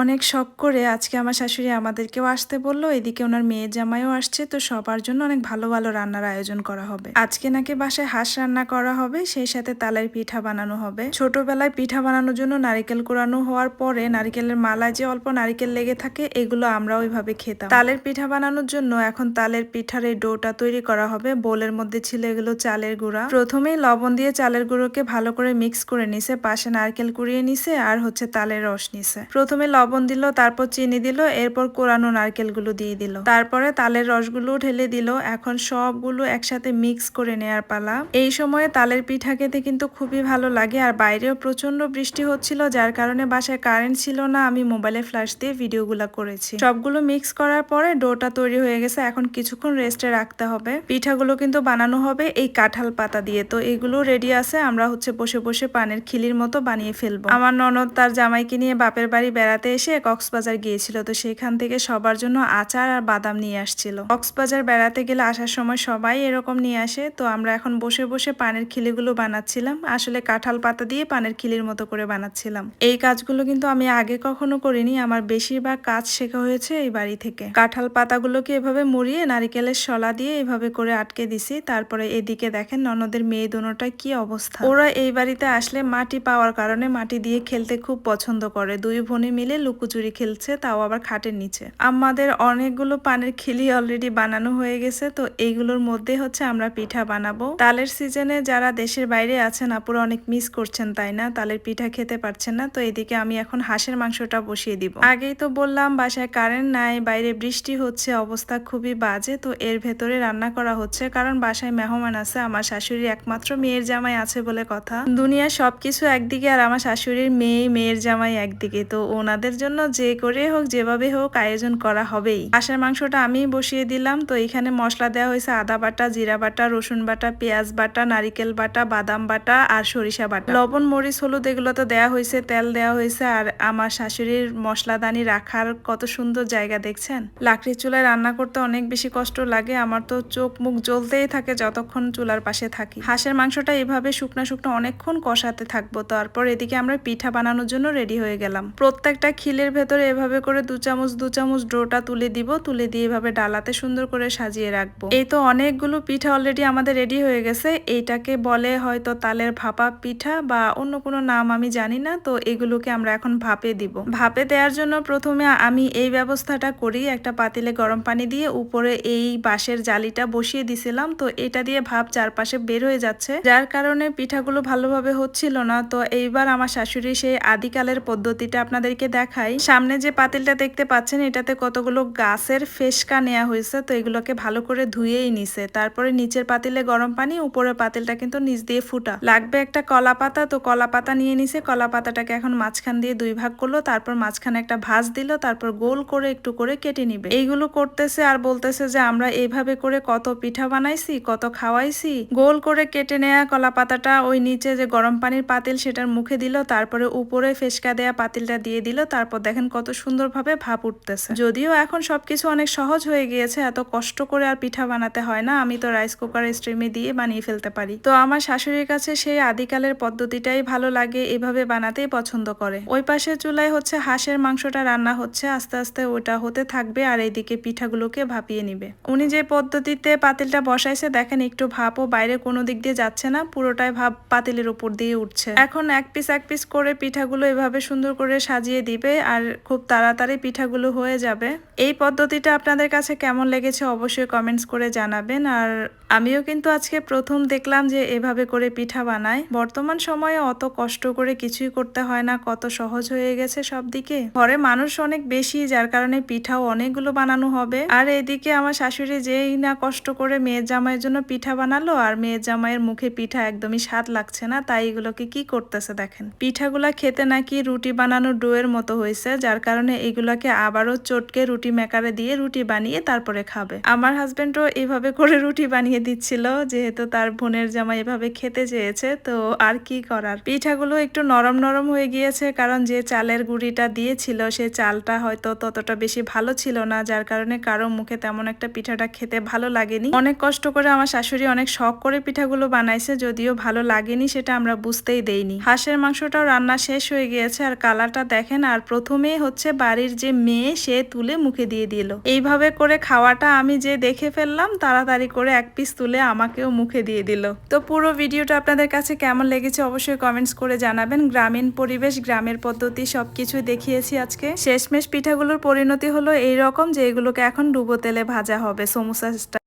অনেক শখ করে আজকে আমার শাশুড়ি আমাদেরকেও আসতে বলল, এদিকে ওনার মেয়ে জামাইও আসছে, তো সবার জন্য অনেক ভালো ভালো রান্নার আয়োজন করা হবে। আজকে নাকি বাসায় হাঁস রান্না করা হবে, সেই সাথে তালের পিঠা বানানো হবে। ছোটবেলায় পিঠা বানানোর জন্য নারিকেল কোরানো হওয়ার পরে নারিকেলের মালায় যে অল্প নারিকেল লেগে থাকে, এগুলো আমরা ওইভাবে খেতাম। তালের পিঠা বানানোর জন্য এখন তালের পিঠার এই ডোটা তৈরি করা হবে, বোলের মধ্যে ছিল এগুলো চালের গুঁড়া। প্রথমেই লবণ দিয়ে চালের গুঁড়োকে ভালো করে মিক্স করে নিছে, পাশে নারকেল কুড়িয়ে নিছে, আর হচ্ছে তালের রস নিছে। প্রথমে লবণ দিল, তারপর চিনি দিল, এরপর কোরানো নারকেলগুলো দিয়ে দিল। তারপরে তালের রসগুলো ঢেলে দিল। এখন সবগুলো একসাথে মিক্স করে নেয়ার পালা। এই সময়ে তালের পিঠা খেতে কিন্তু খুবই ভালো লাগে আর বাইরেও প্রচণ্ড বৃষ্টি হচ্ছিল, যার কারণে বাসায় কারেন্ট ছিল না। আমি মোবাইলে ফ্ল্যাশ দিয়ে ভিডিওগুলো করেছি। সবগুলো মিক্স করার পরে ডোটা তৈরি হয়ে গেছে। এখন কিছুক্ষণ রেস্টে রাখতে হবে। পিঠাগুলো কিন্তু বানানো হবে এই কাঁঠাল পাতা দিয়ে। তো এগুলো রেডি আছে, আমরা হচ্ছে বসে বসে পানের খিলির মতো বানিয়ে ফেলব। আমার ননদ তার জামাইকে নিয়ে বাপের বাড়ি বেড়াতে এসে কক্সবাজার গিয়েছিল, তো সেখান থেকে সবার জন্য আচার আর বাদাম নিয়ে আসছিল। কক্সবাজার বেড়াতে গেলে আসার সময় সবাই এরকম নিয়ে আসে, তো আমরা এখন বসে বসে পানের খিলিগুলো বানাচ্ছিলাম। আসলে কাঁঠাল পাতা দিয়ে পানের খিলির মতো করে বানাচ্ছিলাম। এই কাজগুলো কিন্তু আমি আগে কখনো করিনি, আমার বেশিরভাগ কাজ শেখা হয়েছে এই বাড়ি থেকে। কাঁঠাল পাতাগুলোকে এভাবে মুড়িয়ে নারিকেলের শলা দিয়ে এভাবে করে আটকে দিছি, তারপরে এদিকে দেখেন ননদের মেয়ে দোনোটা কি অবস্থা। ওরা এই বাড়িতে আসলে মাটি পাওয়ার কারণে মাটি দিয়ে খেলতে খুব পছন্দ করে। দুই বোনে মিলে লুকোচুরি খেলছে, তাও আবার খাটের নিচে। আমাদের অনেকগুলো পানের খিলি অলরেডি বানানো হয়ে গেছে, তো এইগুলোর মধ্যে হচ্ছে আমরা পিঠা বানাবো। তালের সিজনে যারা দেশের বাইরে আছেন, আপুরা অনেক মিস করছেন, তাই না? তালের পিঠা খেতে পারছেন না, তো এদিকে আমি এখন হাঁসের মাংসটা বসিয়ে দিব। আগেই তো বললাম, বাসায় কারেন্ট নাই, বাইরে বৃষ্টি হচ্ছে, অবস্থা খুবই বাজে, তো এর ভেতরে রান্না করা হচ্ছে, কারণ বাসায় মেহমান আছে, আমার শাশুড়ি একমাত্র মেয়ের জামাই আছে বলে কথা। দুনিয়ার সবকিছু একদিকে আর আমার শাশুড়ির মেয়ে, মেয়ের জামাই একদিকে, তো ওনাদের জন্য যে করে হোক, যেভাবে হোক আয়োজন করা হবেই। হাঁসের মাংসটা আমি বসিয়ে দিলাম, তো এখানে মশলা দেওয়া হয়েছে আদা বাটা, জিরা বাটা, রসুন বাটা, পেঁয়াজ বাটা, নারিকেল বাটা, বাদাম বাটা আর সরিষা বাটা। লবণ, মরিচ, হলুদ এগুলো তো দেওয়া হয়েছে, তেল দেওয়া হয়েছে আর আমার শাশুড়ির মশলাদানি রাখার কত সুন্দর জায়গা দেখছেন? লাকড়ির চুলায় রান্না করতে অনেক বেশি কষ্ট লাগে, আমার তো চোখ মুখ জ্বলতেই থাকে যতক্ষণ চুলার পাশে থাকি। হাঁসের মাংসটা এভাবে শুকনা শুকনো অনেকক্ষণ কষাতে থাকব, তারপর এদিকে আমরা পিঠা বানানোর জন্য রেডি হয়ে গেলাম। প্রত্যেকটা খিলের ভেতরে এভাবে করে দু চামচ দু চামচ ডোটা তুলে দিব। তুলে দিয়ে এভাবে ডালাতে সুন্দর করে সাজিয়ে রাখব। এই তো অনেকগুলো পিঠা অলরেডি আমাদের রেডি হয়ে গেছে। এইটাকে বলে হয়তো তালের ভাপা পিঠা বা অন্য কোনো নাম আমি জানি না, তো এগুলোকে আমরা এখন ভাপে দিব। ভাপে দেওয়ার জন্য প্রথমে আমি এই ব্যবস্থাটা করি। একটা পাতিলে গরম পানি দিয়ে উপরে এই বাঁশের জালিটা বসিয়ে দিছিলাম, তো এটা দিয়ে ভাপ চারপাশে বের হয়ে যাচ্ছে। যার কারণে পিঠাগুলো ভালোভাবে হচ্ছিল না, তো এইবার আমার শাশুড়ি সেই আদিকালের পদ্ধতিটা আপনাদেরকে দেখাই। সামনে যে পাতিলটা দেখতে পাচ্ছেন, এটাতে কতগুলো গাছের ফেসকা নেওয়া হয়েছে, তো এগুলোকে ভালো করে ধুয়েই নিছে। তারপরে নিচের পাতিলে গরম পানি, উপরের পাতিলটা কিন্তু নিচ দিয়ে ফুটা। লাগবে একটা কলা পাতা, তো কলা পাতা নিয়ে নিছে। কলা পাতাটাকে এখন মাঝখান দিয়ে দুই ভাগ করল, তারপর মাঝখানে একটা ভাঁজ দিল, তারপর গোল করে একটু করে কেটে নিবে। এইগুলো করতেছে আর বলতেছে যে, আমরা এইভাবে করে কত পিঠা বানাইছি, কত খাওয়াইছি। গোল করে কেটে নেয়া কলা পাতাটা ওই নিচে যে গরম পানির পাতিল, সেটার মুখে দিল, তারপরে উপরে ফেসকা দেয়া পাতিলটা দিয়ে দিল তারপর দেখেন কত সুন্দরভাবে ভাপ উঠতেছে। যদিও এখন সবকিছু অনেক সহজ হয়ে গিয়েছে, এত কষ্ট করে আর পিঠা বানাতে হয় না, আমি তো রাইস কুকার স্ট্রিমে দিয়ে বানিয়ে ফেলতে পারি। তো আমার শাশুড়ির কাছে সেই আদিকালের পদ্ধতিটাই ভালো লাগে, এভাবে বানাতেই পছন্দ করে। ওই পাশে চুলায় হচ্ছে হাঁসের মাংসটা রান্না হচ্ছে, আস্তে আস্তে ওটা হতে থাকবে আর এইদিকে পিঠাগুলোকে ভাপিয়ে নিবে। উনি যে পদ্ধতিতে পাতিলটা বসাইছে, দেখেন একটু ভাপও বাইরে কোনো দিক দিয়ে যাচ্ছে না, পুরোটাই ভাপ পাতিলের উপর দিয়ে উঠছে। এখন এক পিস এক পিস করে পিঠাগুলো এভাবে সুন্দর করে সাজিয়ে দিবে আর খুব তাড়াতাড়ি পিঠাগুলো হয়ে যাবে। এই পদ্ধতিটা আপনাদের কাছে কেমন লেগেছে অবশ্যই কমেন্টস করে জানাবেন। আর আমিও কিন্তু আজকে প্রথম দেখলাম যে এভাবে করে পিঠা বানায়। বর্তমান সময়ে অত কষ্ট করে কিছুই করতে হয় না, কত সহজ হয়ে গেছে সব দিকে ঘরে মানুষ অনেক বেশি, যার কারণে পিঠাও অনেকগুলো বানানো হবে। আর এদিকে আমার শাশুড়ি যেই না কষ্ট করে মেয়ের জামাইয়ের জন্য পিঠা বানালো, আর মেয়ের জামাইয়ের মুখে পিঠা একদমই স্বাদ লাগছে না, তাই এগুলোকে কি করতেছে দেখেন। পিঠাগুলা খেতে নাকি রুটি বানানো ডোয়ের মতো হয়েছে, যার কারণে এগুলোকে আবারও চটকে রুটি মেকারে দিয়ে রুটি বানিয়ে তারপরে খাবে। আমার হাজবেন্ডও এইভাবে করে রুটি বানিয়ে দিচ্ছিল, যেহেতু তার বোনের জামা এভাবে খেতে চেয়েছে, তো আর কি করার? পিঠাগুলো একটু নরম নরম হয়ে গিয়েছে, কারণ যে চালের গুঁড়িটা দিয়েছিল, সে চালটা হয়তো ততটা বেশি ভালো ছিল না, যার কারণে কারও মুখে তেমন একটা পিঠাটা খেতে ভালো লাগেনি। অনেক কষ্ট করে আমার শাশুড়ি অনেক শখ করে পিঠাগুলো বানাইছে, যদিও ভালো লাগেনি, সেটা আমরা বুঝতেই দেইনি। হাঁসের মাংসটাও রান্না শেষ হয়ে গিয়েছে, আর কালারটা দেখেন, আর প্রথমে হচ্ছে বাড়ির যে মেয়ে, সে তুলে মুখে দিয়ে দিল। এইভাবে করে খাওয়াটা আমি যে দেখে ফেললাম, তাড়াতাড়ি করে এক পিস তুলে আমাকেও মুখে দিয়ে দিল। তো পুরো ভিডিওটা আপনাদের কাছে কেমন লেগেছে অবশ্যই কমেন্টস করে জানাবেন। গ্রামীণ পরিবেশ, গ্রামের পদ্ধতি সবকিছু দেখিয়েছি আজকে। শেষমেশ পিঠাগুলোর পরিণতি হলো এই রকম যে এগুলোকে এখন ডুবো তেলে ভাজা হবে। সমুসা